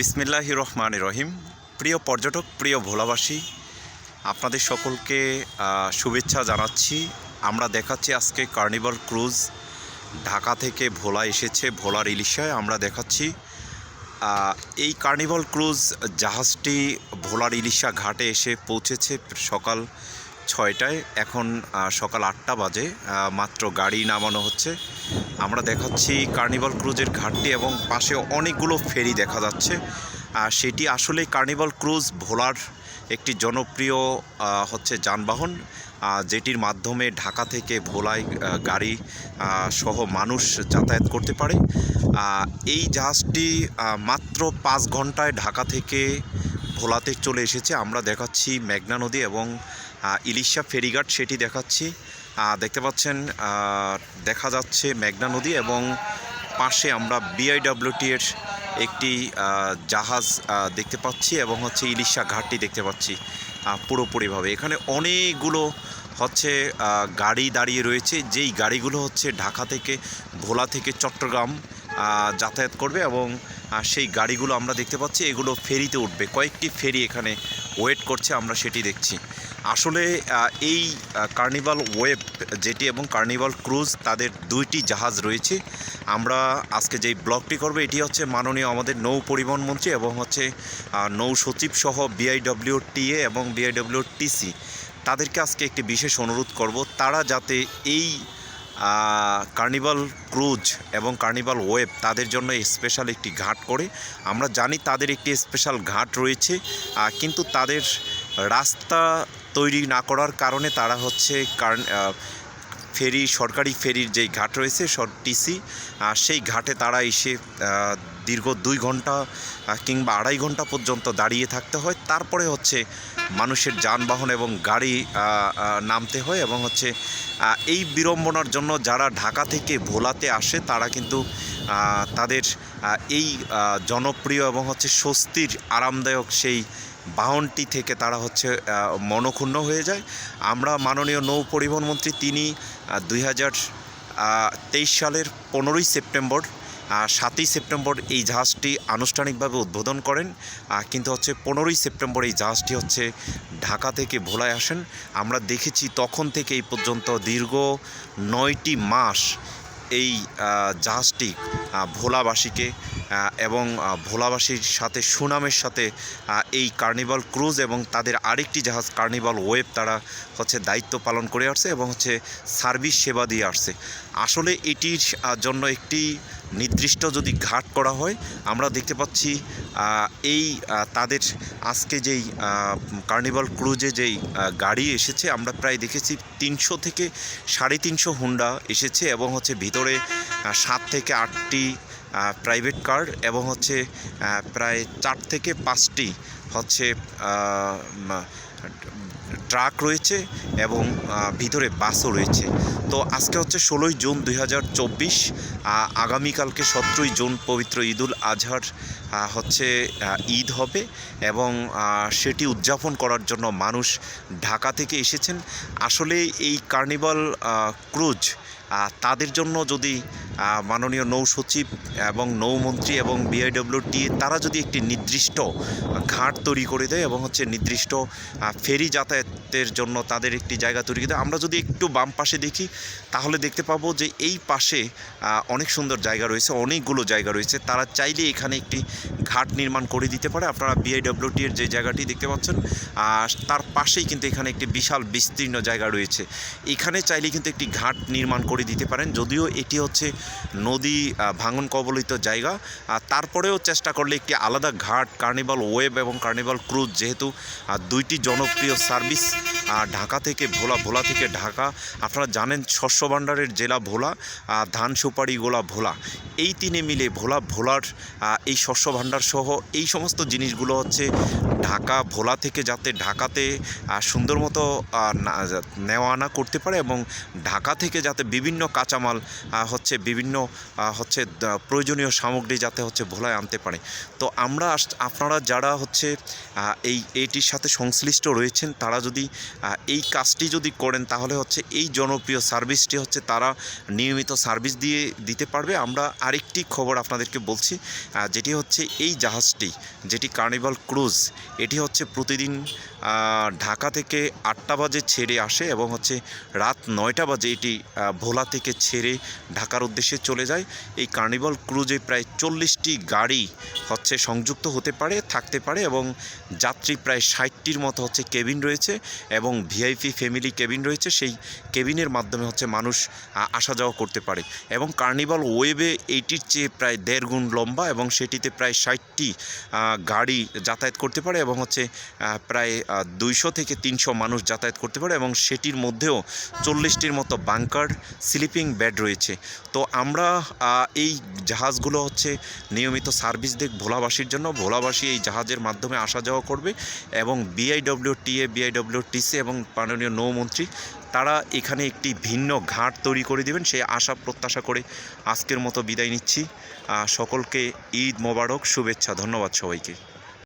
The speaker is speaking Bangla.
বিসমিল্লাহ রহমান রহিম। প্রিয় পর্যটক, প্রিয় ভোলাবাসী, আপনাদের সকলকে শুভেচ্ছা জানাচ্ছি। আমরা দেখাচ্ছি আজকে কার্নিভাল ক্রুজ ঢাকা থেকে ভোলা এসেছে ভোলার ইলিশায় আমরা দেখাচ্ছি এই কার্নিভাল ক্রুজ জাহাজটি ভোলার ইলিশা ঘাটে এসে পৌঁছেছে সকাল ছয়টায় এখন সকাল আটটা বাজে মাত্র গাড়ি নামানো হচ্ছে। আমরা দেখাচ্ছি কার্নিভাল ক্রুজের ঘাটটি এবং পাশে অনেকগুলো ফেরি দেখা যাচ্ছে। আর সেটি আসলে কার্নিভাল ক্রুজ ভোলার একটি জনপ্রিয় হচ্ছে যানবাহন যেটির মাধ্যমে ঢাকা থেকে ভোলায় গাড়ি সহ মানুষ যাতায়াত করতে পারে। এই জাহাজটি মাত্র পাঁচ ঘন্টায় ঢাকা থেকে ভোলাতে চলে এসেছে। আমরা দেখাচ্ছি মেঘনা নদী এবং ইলিশা ফেরিঘাট, সেটি দেখাচ্ছি। দেখতে পাচ্ছেন দেখা যাচ্ছে মেঘনা নদী এবং পাশে আমরা বিআইডব্লিউটি এর একটি জাহাজ দেখতে পাচ্ছি এবং হচ্ছে ইলিশা ঘাটটি দেখতে পাচ্ছি পুরোপুরিভাবে। এখানে অনেকগুলো হচ্ছে গাড়ি দাঁড়িয়ে রয়েছে। যেই গাড়িগুলো হচ্ছে ঢাকা থেকে ভোলা থেকে চট্টগ্রাম যাতায়াত করবে এবং সেই গাড়িগুলো আমরা দেখতে পাচ্ছি, এগুলো ফেরিতে উঠবে। কয়েকটি ফেরি এখানে ওয়েট করছে, আমরা সেটি দেখছি। আসলে এই কার্নিভাল ওয়েব যেটি এবং কার্নিভাল ক্রুজ তাদের দুইটি জাহাজ রয়েছে। আমরা আজকে যেই ব্লগটি করব, এটি হচ্ছে মাননীয় আমাদের নৌ পরিবহন মন্ত্রী এবং হচ্ছে নৌ সচিব সহ বিআইডব্লিউ টিএ এবং বিআইডব্লিউ টিসি তাদেরকে আজকে একটি বিশেষ অনুরোধ করব, তারা যাতে এই কার্নিভাল ক্রুজ এবং কার্নিভাল ওয়েব তাদের জন্য স্পেশাল একটি ঘাট করে। আমরা জানি তাদের একটি স্পেশাল ঘাট রয়েছে কিন্তু তাদের রাস্তা তৈরি না করার কারণে তারা হচ্ছে ফেরি, সরকারি ফেরির যেই ঘাট রয়েছে টিসি সেই ঘাটে তারা এসে দীর্ঘ দুই ঘণ্টা কিংবা আড়াই ঘণ্টা পর্যন্ত দাঁড়িয়ে থাকতে হয়। তারপরে হচ্ছে মানুষের যানবাহন এবং গাড়ি নামতে হয় এবং হচ্ছে এই বিড়ম্বনার জন্য যারা ঢাকা থেকে ভোলাতে আসে, তারা কিন্তু তাদের এই জনপ্রিয় এবং হচ্ছে স্বস্তির আরামদায়ক সেই বাহনটি থেকে তারা হচ্ছে মনক্ষুণ্ণ হয়ে যায়। আমরা মাননীয় নৌ পরিবহন মন্ত্রী, তিনি দুই হাজার তেইশ সালের পনেরোই সেপ্টেম্বর সাতই সেপ্টেম্বর এই জাহাজটি আনুষ্ঠানিকভাবে উদ্বোধন করেন। কিন্তু হচ্ছে পনেরোই সেপ্টেম্বর এই জাহাজটি হচ্ছে ঢাকা থেকে ভোলায় আসেন। আমরা দেখেছি তখন থেকে এই পর্যন্ত দীর্ঘ নয়টি মাস এই জাহাজটি ভোলাবাসীকে এবং ভোলাবাসীর সাথে, সুনামের সাথে এই কার্নিভাল ক্রুজ এবং তাদের আরেকটি জাহাজ কার্নিভাল ওয়েব তারা হচ্ছে দায়িত্ব পালন করে আসছে এবং হচ্ছে সার্ভিস সেবা দিয়ে আসছে। আসলে এটির জন্য একটি নির্দিষ্ট যদি ঘাট করা হয়, আমরা দেখতে পাচ্ছি এই তাদের আজকে যেই কার্নিভাল ক্রুজে যেই গাড়ি এসেছে, আমরা প্রায় দেখেছি তিনশো থেকে সাড়ে তিনশো হুন্ডা এসেছে এবং হচ্ছে ভিতরে সাত থেকে আটটি প্রাইভেট কার এবং হচ্ছে প্রায় চার থেকে পাঁচটি হচ্ছে ট্রাক রয়েছে এবং ভিতরে বাসও রয়েছে। তো আজকে হচ্ছে ষোলোই জুন দুই হাজার চব্বিশ আগামীকালকে সতেরোই জুন পবিত্র ঈদুল আজহার হচ্ছে ঈদ হবে এবং সেটি উদযাপন করার জন্য মানুষ ঢাকা থেকে এসেছেন। আসলে এই কার্নিভাল ক্রুজ তাদের জন্য যদি মাননীয় নৌ সচিব এবং নৌমন্ত্রী এবং বিআইডব্লিউটি তারা যদি একটি নির্দিষ্ট ঘাট তৈরি করে দেয় এবং হচ্ছে নির্দিষ্ট ফেরি যাতায়াতের জন্য তাদের একটি জায়গা তৈরি করে দেয়, আমরা যদি একটু বাম পাশে দেখি, তাহলে দেখতে পাবো যে এই পাশে অনেক সুন্দর জায়গা রয়েছে, অনেকগুলো জায়গা রয়েছে। তারা চাইলে এখানে একটি ঘাট নির্মাণ করে দিতে পারে। আপনারা বিআইডব্লিউটি এর যে জায়গাটি দেখতে পাচ্ছেন, আর তার পাশেই কিন্তু এখানে একটি বিশাল বিস্তীর্ণ জায়গা রয়েছে। এখানে চাইলে কিন্তু একটি ঘাট নির্মাণ দিতে পারেন। যদিও এটি হচ্ছে নদী ভাঙন কবলিত জায়গা। আর তারপরেও চেষ্টা করলে একটি আলাদা ঘাট, কার্নিভাল ওয়েব এবং কার্নিভাল ক্রুজ যেহেতু দুইটি জনপ্রিয় সার্ভিস। ঢাকা থেকে, ভোলা ভোলা থেকে ঢাকা। আপনারা জানেন শস্য ভাণ্ডারের জেলা ভোলা ধান সুপারি গোলা ভোলা। এই তিনে মিলে ভোলা, ভোলার এই শস্য ভাণ্ডার সহ এই সমস্ত জিনিসগুলো হচ্ছে ঢাকা, ভোলা থেকে যাতে ঢাকাতে সুন্দর মতো নেওয়া আনা করতে পারে এবং ঢাকা থেকে যাতে বিভিন্ন কাঁচামাল হচ্ছে বিভিন্ন হচ্ছে প্রয়োজনীয় সামগ্রী যাতে হচ্ছে ভোলায় আনতে পারে। তো আমরা আপনারা যারা হচ্ছে এই এইটির সাথে সংশ্লিষ্ট রয়েছেন, তারা যদি এই কাজটি যদি করেন, তাহলে হচ্ছে এই জনপ্রিয় সার্ভিসটি হচ্ছে তারা নিয়মিত সার্ভিস দিয়ে দিতে পারবে। আমরা আরেকটি খবর আপনাদেরকে বলছি যেটি হচ্ছে এই জাহাজটি, যেটি কার্নিভাল ক্রুজ এটি হচ্ছে প্রতিদিন ঢাকা থেকে আটটা বাজে ছেড়ে আসে এবং হচ্ছে রাত নয়টা বাজে এটি ভোলা থেকে ছেড়ে ঢাকার উদ্দেশ্যে চলে যায়। এই কার্নিভাল ক্রুজে প্রায় চল্লিশটি গাড়ি হচ্ছে সংযুক্ত হতে পারে, থাকতে পারে এবং যাত্রী প্রায় ষাটটির মতো হচ্ছে কেবিন রয়েছে এবং ভিআইপি ফ্যামিলি কেবিন রয়েছে, সেই কেবিনের মাধ্যমে হচ্ছে মানুষ আসা যাওয়া করতে পারে। এবং কার্নিভাল ওয়েবে এইটির চেয়ে প্রায় দেড় গুণ লম্বা এবং সেটিতে প্রায় ষাটটি গাড়ি যাতায়াত করতে পারে এবং হচ্ছে প্রায় দুইশো থেকে তিনশো মানুষ যাতায়াত করতে পারে এবং সেটির মধ্যেও চল্লিশটির মতো বাংকার স্লিপিং বেড রয়েছে। তো আমরা এই জাহাজগুলো হচ্ছে নিয়মিত সার্ভিস দেখ ভোলাবাসীর জন্য। ভোলাবাসী এই জাহাজের মাধ্যমে আসা যাওয়া করবে এবং বিআইডব্লিউ টিএ বিআইডব্লিউ টিসি এবং মাননীয় নৌমন্ত্রী, তারা এখানে একটি ভিন্ন ঘাট তৈরি করে দেবেন, সেই আশা প্রত্যাশা করে আজকের মতো বিদায় নিচ্ছি। সকলকে ঈদ মোবারক, শুভেচ্ছা, ধন্যবাদ সবাইকে।